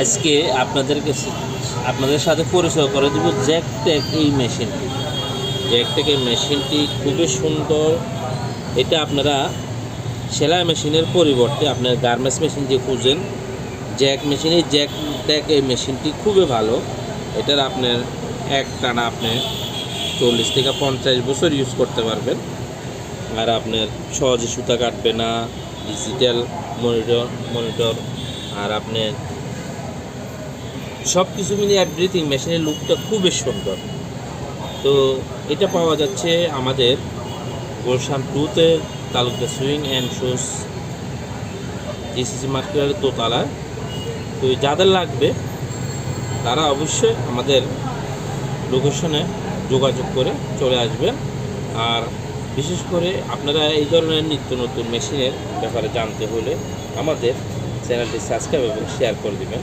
আজকে আপনাদের কাছে আপনাদের সাথে পরিচয় করে দেব জ্যাকটেক এই মেশিনটি। জ্যাকটেক এই মেশিনটি খুবই সুন্দর। এটা আপনারা সেলাই মেশিনের পরিবর্তে আপনার গার্মেন্টস মেশিন যে খুঁজেন। জ্যাক মেশিন, এই জ্যাক ট্যাক এই মেশিনটি খুবই ভালো। এটার আপনার এক টানা আপনি চল্লিশ থেকে পঞ্চাশ বছর ইউজ করতে পারবেন। আর আপনার সহজে সুতা কাটবে না ডিজিটাল মনিটর মনিটর আর আপনার সব কিছু মিলিয়ে এভরিথিং মেশিনের লুকটা খুবই সুন্দর। তো এটা পাওয়া যাচ্ছে আমাদের গোলশান টুতে Talukdar swing and shoes GCC মার্কেটের দোতলায় তো যাদের লাগবে, তারা অবশ্যই আমাদের লোকেশনে যোগাযোগ করে চলে আসবেন। আর বিশেষ করে আপনারা এই ধরনের নিত্য নতুন মেশিনের ব্যাপারে জানতে হলে আমাদের চ্যানেলটি সাবস্ক্রাইব এবং শেয়ার করে দিবেন।